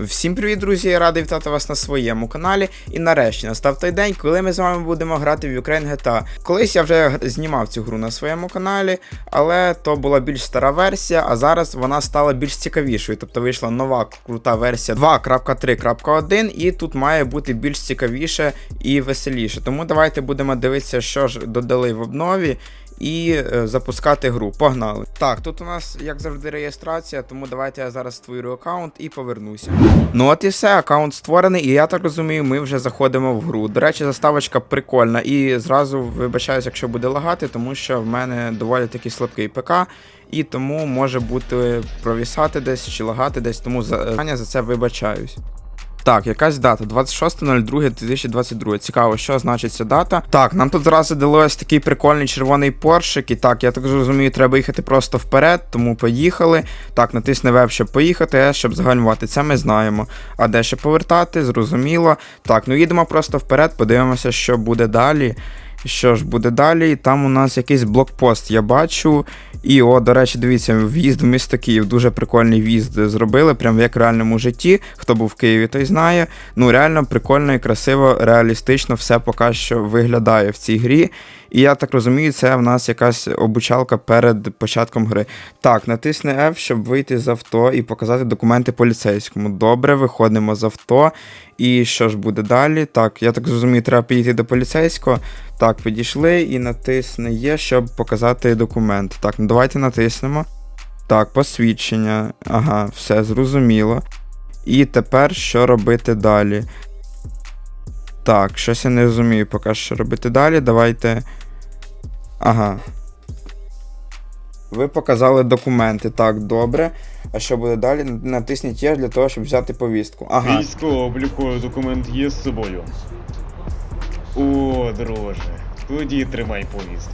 Всім привіт, друзі! Я радий вітати вас на своєму каналі. І нарешті настав той день, коли ми з вами будемо грати в Ukraine GTA. Колись я вже знімав цю гру на своєму каналі, але то була більш стара версія, а зараз вона стала більш цікавішою. Тобто вийшла нова крута версія 2.3.1, і тут має бути більш цікавіше і веселіше. Тому давайте будемо дивитися, що ж додали в обнові. І е, запускати гру. Погнали. Так, тут у нас, як завжди, реєстрація, тому давайте я зараз створю аккаунт і повернуся. Ну от і все, аккаунт створений, і я так розумію, ми вже заходимо в гру. До речі, заставочка прикольна. І зразу вибачаюсь, якщо буде лагати, тому що в мене доволі таки слабкий ПК, і тому може бути провісати десь чи лагати десь, тому за, за це вибачаюсь. Так, якась дата 26.02.2022. Цікаво, що значить ця дата. Так, нам тут зразу далось такий прикольний червоний поршик. І так, я так зрозумію, треба їхати просто вперед, тому поїхали. Так, натисни веб, щоб поїхати, щоб загальмувати. Це ми знаємо. А де ще повертати, зрозуміло. Так, ну їдемо просто вперед, подивимося, що буде далі. Що ж буде далі? Там у нас якийсь блокпост, я бачу. І, о, до речі, дивіться, в'їзд в місто Київ. Дуже прикольний в'їзд зробили, прям як в реальному житті. Хто був в Києві, той знає. Ну, реально прикольно і красиво, реалістично все поки що виглядає в цій грі. І я так розумію, це в нас якась обучалка перед початком гри. Так, натисни F, щоб вийти з авто і показати документи поліцейському. Добре, виходимо з авто. І що ж буде далі? Так, я так зрозумію, треба підійти до поліцейського. Так, підійшли і натисни Є, щоб показати документ. Так, ну давайте натиснемо. Так, посвідчення. Ага, все зрозуміло. І тепер що робити далі? Так, щось я не розумію поки що робити далі. Давайте. Ага. Ви показали документи. Так, добре. А що буде далі? Натисніть Є для того, щоб взяти повістку. Ага. Військово-обліковий документ є з собою. О, друже, тоді тримай повістку.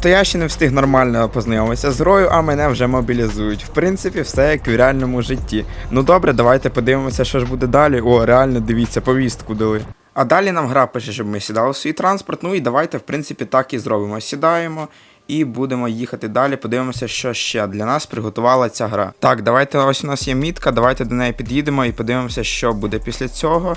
То я ще не встиг нормально познайомитися з грою, а мене вже мобілізують. В принципі, все як в реальному житті. Ну добре, давайте подивимося, що ж буде далі. О, реально дивіться, повістку дали. А далі нам гра пише, щоб ми сідали в свій транспорт. Ну і давайте, в принципі, так і зробимо. Сідаємо і будемо їхати далі. Подивимося, що ще для нас приготувала ця гра. Так, давайте ось у нас є мітка, давайте до неї під'їдемо і подивимося, що буде після цього.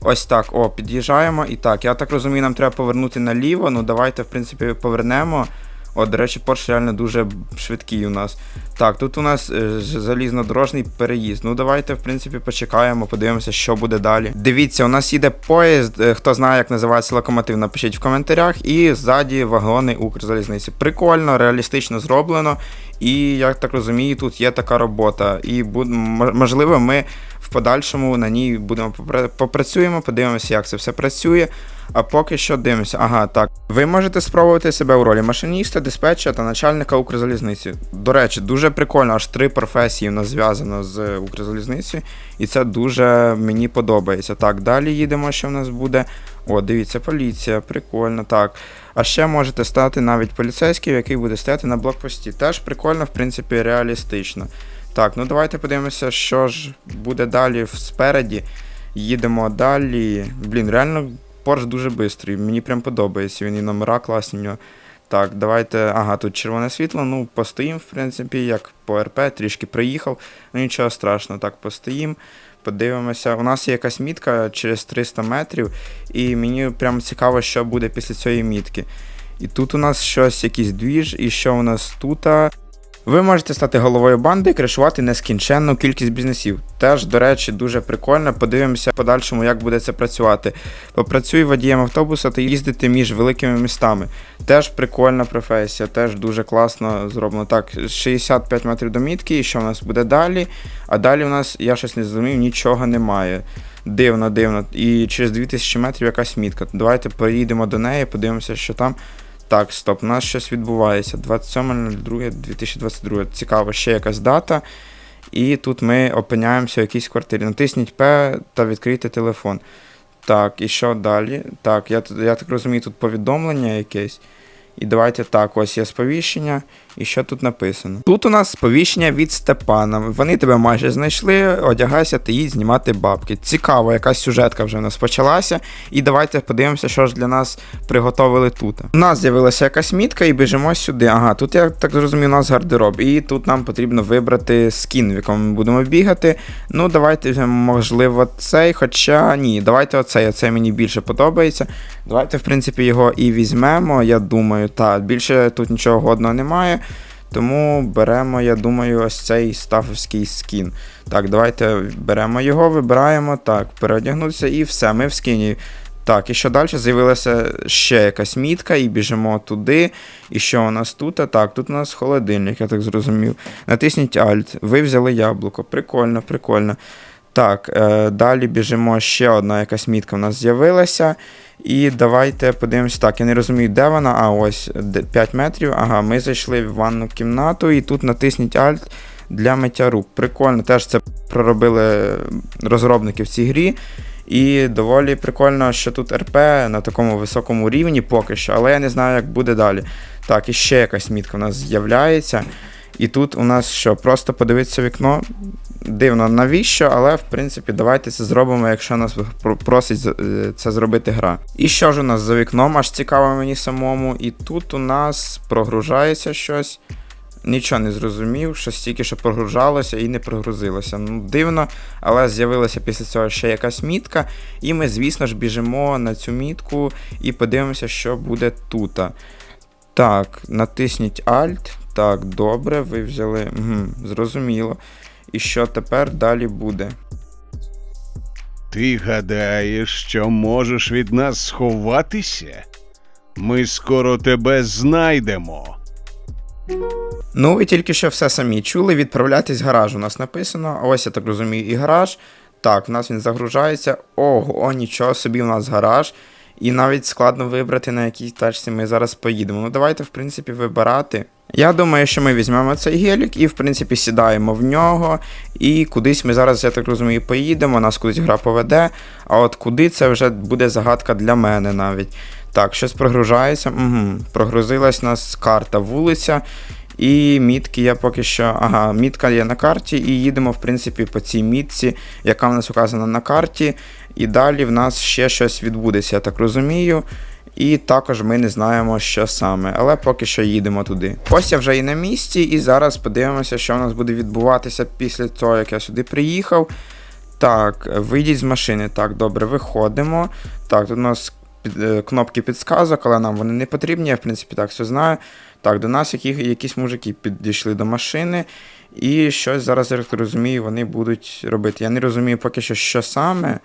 Ось так, о, під'їжджаємо. І так, я так розумію, нам треба повернути наліво. Ну давайте, в принципі, повернемо. О, до речі, Порш реально дуже швидкий у нас. Так, тут у нас е, залізнодорожний переїзд. Ну давайте, в принципі, почекаємо, подивимося, що буде далі. Дивіться, у нас їде поїзд. е, Хто знає, як називається локомотив, напишіть в коментарях. І ззаді вагони Укрзалізниці. Прикольно, реалістично зроблено. І я так розумію, тут є така робота. І можливо, ми в подальшому на ній будемо попра- попрацюємо, подивимося, як це все працює. А поки що дивимося. Ага, так. Ви можете спробувати себе у ролі машиніста, диспетчера та начальника Укрзалізниці. До речі, дуже прикольно, аж три професії у нас зв'язано з Укрзалізницею, і це дуже мені подобається. Так, далі їдемо, що в нас буде. О, дивіться, поліція, прикольно, так. А ще можете стати навіть поліцейським, який буде стояти на блокпості. Теж прикольно, в принципі, реалістично. Так, ну давайте подивимося, що ж буде далі спереді. Їдемо далі. Блін, реально Порш дуже швидкий. Мені прям подобається. Він і номера класні. в нього. Так, давайте. Ага, тут червоне світло. Ну, постоїм, в принципі, як по РП, трішки приїхав. Ну нічого страшного, так, постоїм. Подивимося. У нас є якась мітка через 300 метрів, і мені прям цікаво, що буде після цієї мітки. І тут у нас щось, якийсь двіж, і що у нас тут? Ви можете стати головою банди і кришувати нескінченну кількість бізнесів. Теж, до речі, дуже прикольно. Подивимося в подальшому, як буде це працювати. Попрацюй водієм автобуса та їздити між великими містами. Теж прикольна професія, теж дуже класно зроблено. Так, 65 метрів до мітки, і що в нас буде далі? А далі у нас, я щось не зрозумів, нічого немає. Дивно, дивно. І через 2000 метрів якась мітка. Давайте поїдемо до неї, подивимося, що там. Так, стоп, у нас щось відбувається. 27.02.2022. Цікаво, ще якась дата. І тут ми опиняємося в якійсь квартирі. Натисніть П та відкрийте телефон. Так, і що далі? Так, я, я так розумію, тут повідомлення якесь. І давайте так, ось є сповіщення. І що тут написано? Тут у нас сповіщення від Степана. Вони тебе майже знайшли, одягайся та їдь знімати бабки. Цікаво, якась сюжетка вже в нас почалася. І давайте подивимося, що ж для нас приготовили тут. У нас з'явилася якась мітка і біжимо сюди. Ага, тут я так зрозумів, у нас гардероб. І тут нам потрібно вибрати скін, в якому ми будемо бігати. Ну, давайте можливо, цей, хоча ні, давайте оцей, оцей мені більше подобається. Давайте, в принципі, його і візьмемо, я думаю. Та, більше тут нічого годного немає. Тому беремо, я думаю, ось цей стафовський скін. Так, давайте беремо його, вибираємо, так, переодягнутися і все, ми в скіні. Так, і що далі? З'явилася ще якась мітка, і біжимо туди. І що у нас тут? А так, тут у нас холодильник, я так зрозумів. Натисніть Alt. Ви взяли яблуко. Прикольно, прикольно. Так, е, далі біжимо. Ще одна якась мітка в нас з'явилася. І давайте подивимося. Так, я не розумію, де вона. А, ось 5 метрів. Ага, ми зайшли в ванну кімнату, і тут натисніть Alt для миття рук. Прикольно, теж це проробили розробники в цій грі. І доволі прикольно, що тут РП на такому високому рівні поки що, але я не знаю, як буде далі. Так, і ще якась мітка у нас з'являється. І тут у нас що, просто подивитися вікно. Дивно, навіщо, але в принципі давайте це зробимо, якщо нас просить е, це зробити гра. І що ж у нас за вікном, аж цікаво мені самому. І тут у нас прогружається щось. Нічого не зрозумів, що стільки що прогружалося і не прогрузилося. Ну, дивно, але з'явилася після цього ще якась мітка, і ми, звісно ж, біжимо на цю мітку і подивимося, що буде тут. Так, натисніть Alt. Так, добре, ви взяли. Угу, зрозуміло. І що тепер далі буде? Ти гадаєш, що можеш від нас сховатися? Ми скоро тебе знайдемо. Ну, ви тільки що все самі чули. Відправлятись в гараж у нас написано. Ось я так розумію, і гараж. Так, в нас він загружається. Ого, нічого собі, у нас гараж. І навіть складно вибрати, на якій тачці ми зараз поїдемо. Ну, давайте, в принципі, вибирати. Я думаю, що ми візьмемо цей гелік і, в принципі, сідаємо в нього. І кудись ми зараз, я так розумію, поїдемо, нас кудись гра поведе. А от куди це вже буде загадка для мене навіть. Так, щось прогружається. Угу. Прогрузилась нас карта вулиця. І мітки я поки що. Ага, мітка є на карті, і їдемо, в принципі, по цій мітці, яка в нас указана на карті. І далі в нас ще щось відбудеться, я так розумію. І також ми не знаємо, що саме, але поки що їдемо туди. Ось я вже і на місці, і зараз подивимося, що в нас буде відбуватися після того, як я сюди приїхав. Так, вийдіть з машини. Так, добре, виходимо. Так, тут у нас е, кнопки підсказок, але нам вони не потрібні, я в принципі так все знаю. Так, до нас які, якісь мужики підійшли до машини, і щось зараз, я розумію, вони будуть робити. Я не розумію поки що, що саме.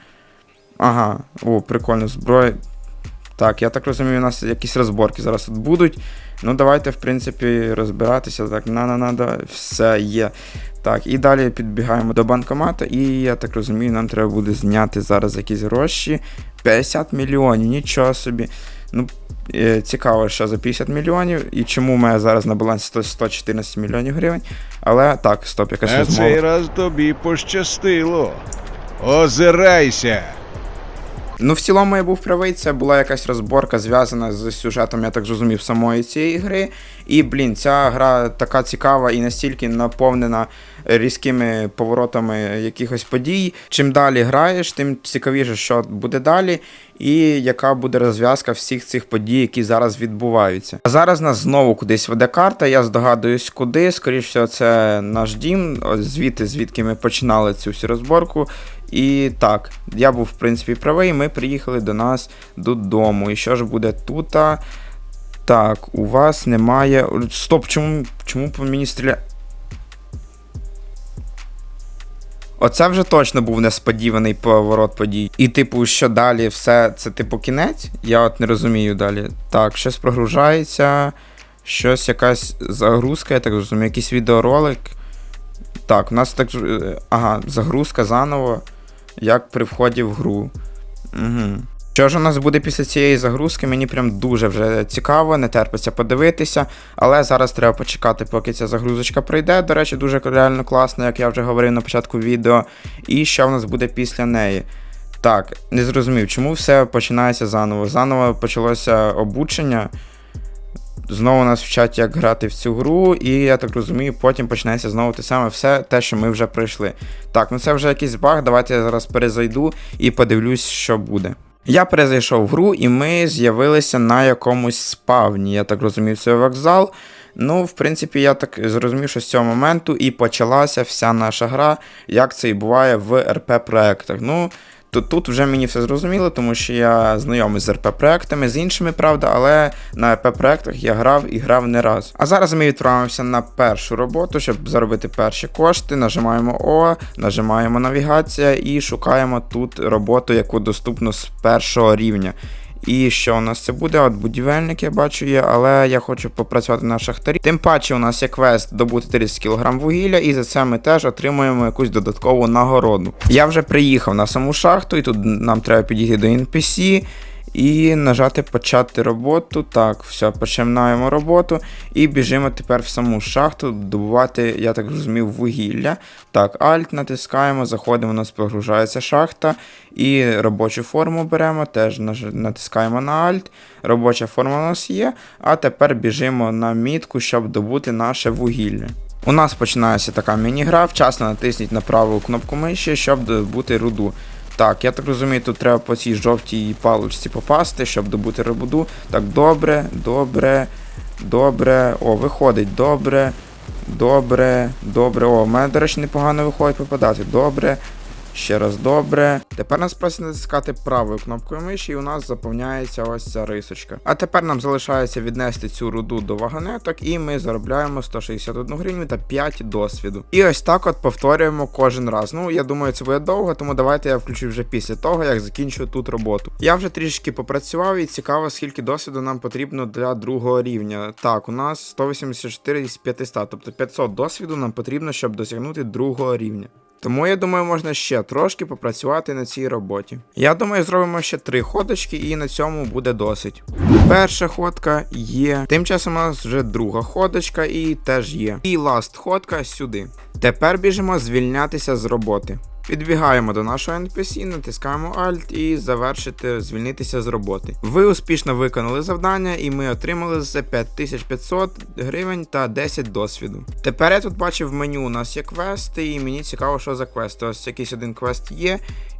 Ага, о, прикольно, зброя. Так, я так розумію, у нас якісь розборки зараз тут будуть. Ну, давайте, в принципі, розбиратися. Так, на-на-на, все є. Так, і далі підбігаємо до банкомату, і я так розумію, нам треба буде зняти зараз якісь гроші. 50 мільйонів, нічого собі. Ну, е, цікаво, що за 50 мільйонів, і чому у мене зараз на балансі 114 мільйонів гривень. Але так, стоп, якась А розмова. цей раз тобі пощастило. Озирайся. Ну, в цілому я був правий, це була якась розборка зв'язана з сюжетом, я так зрозумів, самої цієї гри. І, блін, ця гра така цікава і настільки наповнена різкими поворотами якихось подій. Чим далі граєш, тим цікавіше, що буде далі, і яка буде розв'язка всіх цих подій, які зараз відбуваються. А зараз нас знову кудись веде карта. Я здогадуюсь, куди. Скоріше це наш дім, звідти, звідки ми починали цю всю розборку. І так, я був в принципі правий, ми приїхали до нас додому. І що ж буде тут? Так, у вас немає. Стоп, чому, чому по мені стріляє? Оце вже точно був несподіваний поворот подій. І, типу, що далі? Все це, типу, кінець? Я от не розумію далі. Так, щось прогружається, щось якась загрузка, я так розумію, якийсь відеоролик. Так, у нас так. е, Ага, загрузка заново, як при вході в гру. Угу. Що ж у нас буде після цієї загрузки, мені прям дуже вже цікаво, не терпиться подивитися. Але зараз треба почекати, поки ця загрузочка пройде. До речі, дуже реально класно, як я вже говорив на початку відео. І що в нас буде після неї. Так, не зрозумів, чому все починається заново. Заново почалося обучення. Знову нас вчать, як грати в цю гру, і я так розумію, потім почнеться знову те саме все, те, що ми вже пройшли. Так, ну це вже якийсь баг. Давайте я зараз перезайду і подивлюсь, що буде. Я перезайшов в гру, і ми з'явилися на якомусь спавні. Я так розумів, це вокзал. Ну, в принципі, я так зрозумів, що з цього моменту і почалася вся наша гра, як це і буває в РП-проектах. Ну, тут, тут вже мені все зрозуміло, тому що я знайомий з РП-проектами, з іншими, правда, але на РП-проектах я грав і грав не раз. А зараз ми відправимося на першу роботу, щоб заробити перші кошти. Нажимаємо О, нажимаємо навігація і шукаємо тут роботу, яку доступно з першого рівня. І що у нас це буде? От будівельник я бачу є, але я хочу попрацювати на шахтарі. Тим паче у нас є квест добути 30 кг вугілля, і за це ми теж отримуємо якусь додаткову нагороду. Я вже приїхав на саму шахту, і тут нам треба підійти до NPC. І нажати почати роботу. Так, все, починаємо роботу. І біжимо тепер в саму шахту, добувати, я так розумів, вугілля. Так, Alt натискаємо, заходимо, у нас прогружається шахта. І робочу форму беремо, теж натискаємо на Alt. Робоча форма у нас є. А тепер біжимо на мітку, щоб добути наше вугілля. У нас починається така міні-гра. Вчасно натисніть на праву кнопку миші, щоб добути руду. Так, я так розумію, тут треба по цій жовтій паличці попасти, щоб добути рибуду. Так, добре, добре, добре. О, виходить, добре, добре, добре. О, в мене, до речі, непогано виходить попадати. Добре. Ще раз добре. Тепер нас просить натискати правою кнопкою миші, і у нас заповняється ось ця рисочка. А тепер нам залишається віднести цю руду до вагонеток, і ми заробляємо 161 гривню та 5 досвіду. І ось так от повторюємо кожен раз. Ну, я думаю, це буде довго, тому давайте я включу вже після того, як закінчу тут роботу. Я вже трішки попрацював і цікаво, скільки досвіду нам потрібно для другого рівня. Так, у нас 184 із 500, тобто 500 досвіду нам потрібно, щоб досягнути другого рівня. Тому я думаю, можна ще трошки попрацювати на цій роботі. Я думаю, зробимо ще три ходочки, і на цьому буде досить. Перша ходка є. Тим часом у нас вже друга ходочка і теж є. І ласт ходка сюди. Тепер біжимо звільнятися з роботи. Підбігаємо до нашого NPC, натискаємо Alt і завершити звільнитися з роботи. Ви успішно виконали завдання, і ми отримали за 5500 гривень та 10 досвіду. Тепер я тут бачив в меню, у нас є квести, і мені цікаво, що за квести. Ось якийсь один квест є.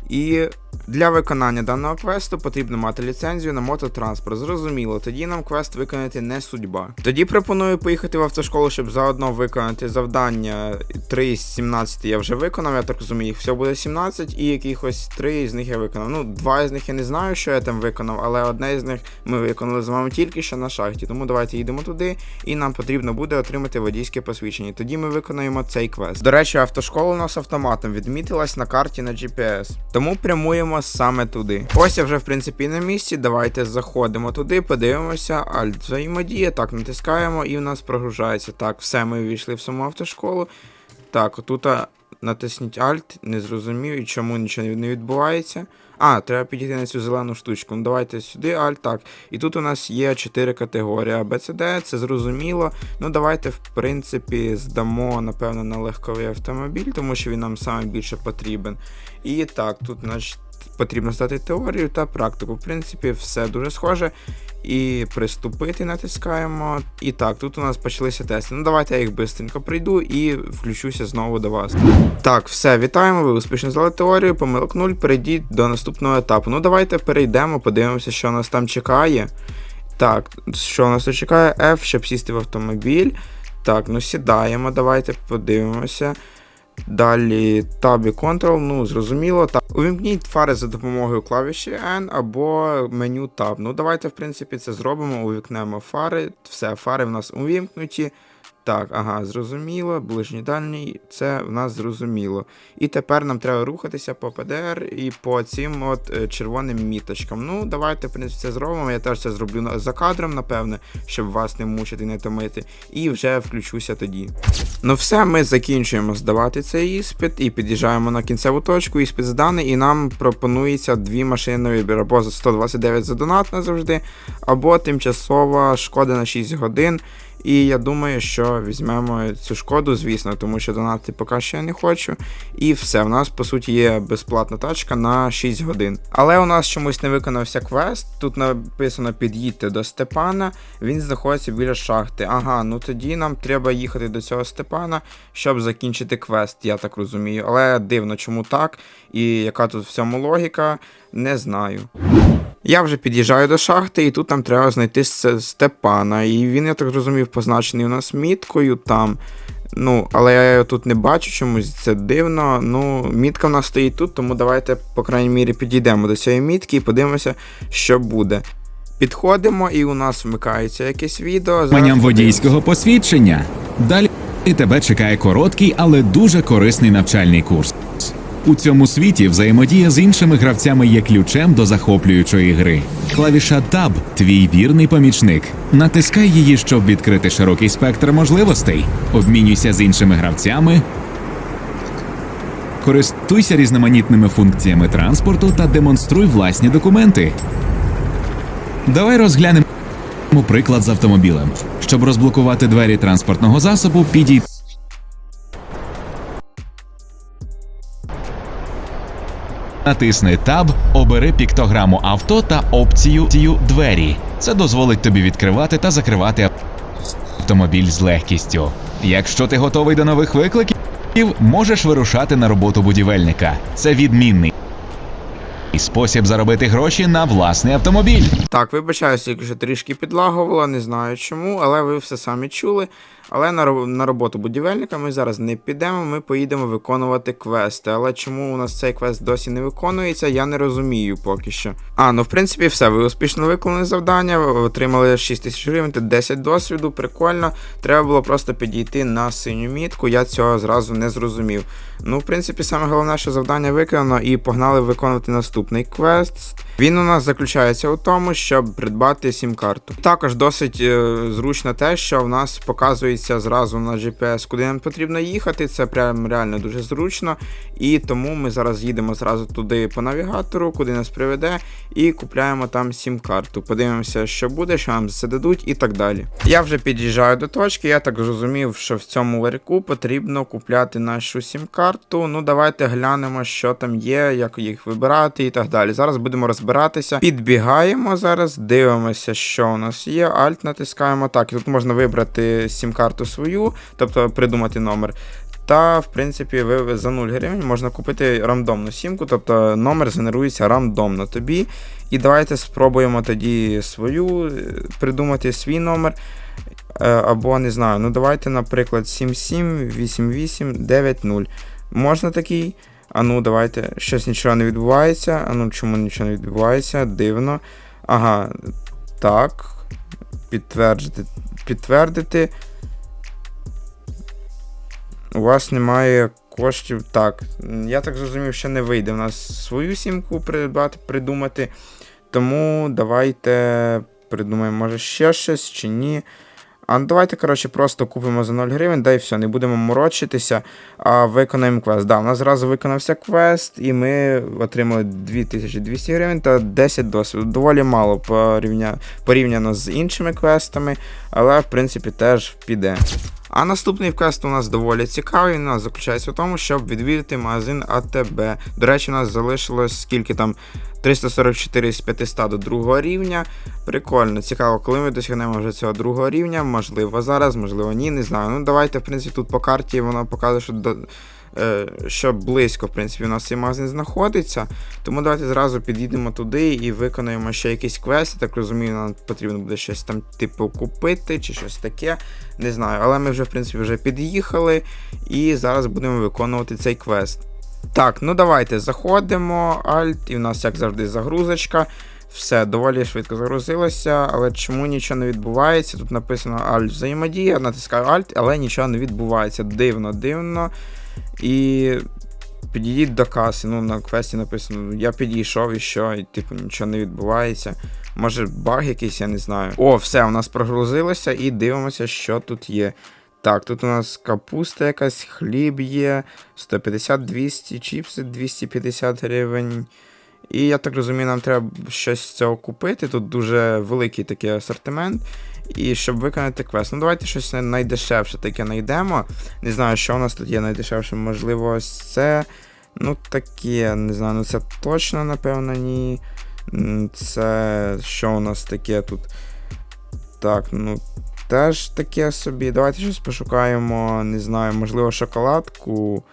І для виконання даного квесту потрібно мати ліцензію на мототранспорт. Зрозуміло, тоді нам квест виконати не судьба. Тоді пропоную поїхати в автошколу, щоб заодно виконати завдання. 3 з 17 я вже виконав, я так розумію, їх всього буде 17, і якихось 3 з них я виконав. Ну, два з них я не знаю, що я там виконав, але одне з них ми виконали з вами тільки що на шахті. Тому давайте їдемо туди, і нам потрібно буде отримати водійське посвідчення. Тоді ми виконаємо цей квест. До речі, автошкола у нас автоматом відмітилась на карті на GPS. Тому прямуємо саме туди. Ось я вже в принципі на місці. Давайте заходимо туди, подивимося. Альт взаємодія. Так, натискаємо і в нас прогружається. Так, все, ми ввійшли в саму автошколу. Так, отут натисніть Alt, не зрозумів і чому нічого не відбувається. А, треба підійти на цю зелену штучку. Ну давайте сюди, Alt, так. І тут у нас є 4 категорії Д, це зрозуміло. Ну давайте, в принципі, здамо, напевно, на легковий автомобіль, тому що він нам саме більше потрібен. І так, тут значить, потрібно здати теорію та практику. В принципі, все дуже схоже. І приступити натискаємо. І так, тут у нас почалися тести. Ну давайте я їх швидко пройду і включуся знову до вас. Так, все, вітаємо. Ви успішно здали теорію, помилок 0, перейдіть до наступного етапу. Ну давайте перейдемо, подивимося, що нас там чекає. Так, що нас тут чекає? F, щоб сісти в автомобіль. Так, ну сідаємо, давайте подивимося. Далі Tab і Control, ну зрозуміло. Увімкніть фари за допомогою клавіші N або меню Tab. Ну давайте, в принципі, це зробимо. Увікнемо фари. Все, фари в нас увімкнуті. Так, ага, зрозуміло. Ближній дальній, це в нас зрозуміло. І тепер нам треба рухатися по ПДР і по цим от е, червоним міточкам. Ну, давайте, в принципі, це зробимо. Я теж це зроблю за кадром, напевне, щоб вас не мучити, не томити. І вже включуся тоді. Ну все, ми закінчуємо здавати цей іспит і під'їжджаємо на кінцеву точку, іспит зданий, і нам пропонується дві машини вибір, або за 129 за донат назавжди, або тимчасова шкода на 6 годин. І я думаю, що візьмемо цю шкоду, звісно, тому що донати поки я не хочу. І все, в нас по суті є безплатна тачка на 6 годин. Але у нас чомусь не виконався квест. Тут написано під'їдьте до Степана, він знаходиться біля шахти. Ага, ну тоді нам треба їхати до цього Степана, щоб закінчити квест, я так розумію. Але дивно, чому так, і яка тут в цьому логіка, не знаю. Я вже під'їжджаю до шахти, і тут нам треба знайти Степана. І він, я так розумів, позначений у нас міткою там. Ну, але я його тут не бачу чомусь, це дивно. Ну, мітка в нас стоїть тут, тому давайте, по крайній мірі, підійдемо до цієї мітки і подивимося, що буде. Підходимо, і у нас вмикається якесь відео. Маням водійського посвідчення. Далі тебе чекає короткий, але дуже корисний навчальний курс. У цьому світі взаємодія з іншими гравцями є ключем до захоплюючої гри. Клавіша Tab – твій вірний помічник. Натискай її, щоб відкрити широкий спектр можливостей. Обмінюйся з іншими гравцями. Користуйся різноманітними функціями транспорту та демонструй власні документи. Давай розглянемо приклад з автомобілем. Щоб розблокувати двері транспортного засобу, підійди. Натисни Tab, обери піктограму авто та опцію «Тію двері. Це дозволить тобі відкривати та закривати автомобіль з легкістю. Якщо ти готовий до нових викликів, можеш вирушати на роботу будівельника. Це відмінний спосіб заробити гроші на власний автомобіль. Так, вибачаюся, тільки що трішки підлагувало, не знаю чому, але ви все самі чули. Але на, роботу будівельника ми зараз не підемо, ми поїдемо виконувати квести. Але чому у нас цей квест досі не виконується, я не розумію поки що. А, ну в принципі, все, ви успішно виконали завдання, отримали 6 тисяч гривень та 10 досвіду, прикольно. Треба було просто підійти на синю мітку, я цього зразу не зрозумів. Ну, в принципі, саме головне, що завдання виконано, і погнали виконувати наступний квест. Він у нас заключається у тому, щоб придбати сім-карту. Також досить е, зручно те, що в нас показується зразу на GPS, куди нам потрібно їхати. Це прям реально дуже зручно. І тому ми зараз їдемо зразу туди по навігатору, куди нас приведе, і купляємо там сім-карту. Подивимося, що буде, що нам це дадуть і так далі. Я вже під'їжджаю до точки, я так зрозумів, що в цьому ларьку потрібно купляти нашу сім-карту. Ну, давайте глянемо, що там є, як їх вибирати і так далі. Зараз будемо розбиратися. Підбігаємо зараз, дивимося, що у нас є. Alt натискаємо так. І тут можна вибрати сім-карту свою, тобто придумати номер. Та, в принципі, ви за 0 гривень можна купити рандомну сімку, тобто номер генерується рандомно тобі. І давайте спробуємо тоді свою е, придумати свій номер. Е, Або не знаю, ну давайте, наприклад, 778890. Можна такий? А ну, давайте. Щось нічого не відбувається. А ну чому нічого не відбувається? Дивно. Ага, так. Підтвердити. Підтвердити. У вас немає коштів. Так. Я так зрозумів, що не вийде в нас свою сімку придбати, придумати. Тому давайте придумаємо, може, ще щось чи ні. А ну, давайте, коротше, просто купимо за 0 гривень, да і все, не будемо морочитися, а виконаємо квест. Да, у нас зразу виконався квест, і ми отримали 2200 гривень та 10 досвіду. Доволі мало порівня... порівняно з іншими квестами, але в принципі теж піде. А наступний квест у нас доволі цікавий. Він у нас заключається в тому, щоб відвідати магазин АТБ. До речі, у нас залишилось скільки там 344 з 500 до другого рівня. Прикольно, цікаво, коли ми досягнемо вже цього другого рівня, можливо, зараз, можливо, ні, не знаю. Ну, давайте, в принципі, тут по карті воно показує, що до. Е, Що близько, в принципі, у нас цей магазин знаходиться. Тому давайте зразу підійдемо туди і виконаємо ще якийсь квест. Так розумію, нам потрібно буде щось там, типу, купити чи щось таке. Не знаю. Але ми вже, в принципі, вже під'їхали і зараз будемо виконувати цей квест. Так, ну давайте заходимо, Alt, і в нас, як завжди, загрузочка. Все, доволі швидко загрузилося, але чому нічого не відбувається? Тут написано Alt взаємодія, натискаю Alt, але нічого не відбувається. Дивно, дивно. І підійдіть до каси. Ну, на квесті написано, я підійшов і що, і типу нічого не відбувається. Може, баг якийсь, я не знаю. О, все, у нас прогрузилося і дивимося, що тут є. Так, тут у нас капуста якась, хліб є, 150-200, чіпси 250 гривень. І я так розумію, нам треба щось з цього купити. Тут дуже великий такий асортимент. І щоб виконати квест. Ну, давайте щось найдешевше таке знайдемо. Не знаю, що у нас тут є найдешевше. Можливо, ось це. Ну, таке, не знаю, ну це точно, напевно, ні. Це що у нас таке тут? Так, ну. Теж таке собі. Давайте щось пошукаємо, не знаю, можливо, шоколадку.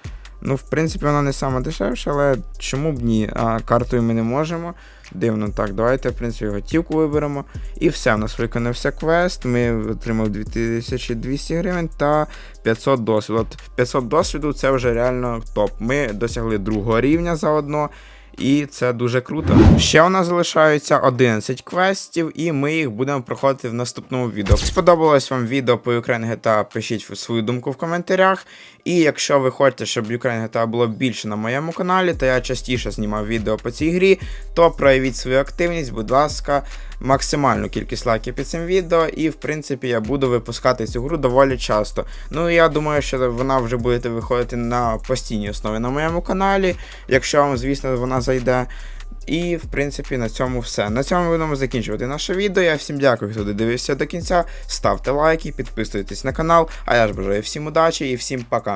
Ну, в принципі, вона не сама дешевша, але чому б ні? А картою ми не можемо. Дивно, так, давайте, в принципі, готівку виберемо. І все, у нас виконався квест. Ми отримали 2200 гривень та 500 досвіду. От 500 досвіду це вже реально топ. Ми досягли другого рівня заодно. І це дуже круто. Ще у нас залишаються 11 квестів, і ми їх будемо проходити в наступному відео. Сподобалось вам відео по Ukraine GTA, пишіть свою думку в коментарях. І якщо ви хочете, щоб Ukraine GTA було більше на моєму каналі, та я частіше знімав відео по цій грі, то проявіть свою активність, будь ласка, максимальну кількість лайків під цим відео, і в принципі я буду випускати цю гру доволі часто. Ну я думаю, що вона вже буде виходити на постійній основі на моєму каналі, якщо вам, звісно, вона зайде. І, в принципі, на цьому все. На цьому будемо закінчувати наше відео. Я всім дякую, хто додивився до кінця. Ставте лайки, підписуйтесь на канал. А я ж бажаю всім удачі і всім пока.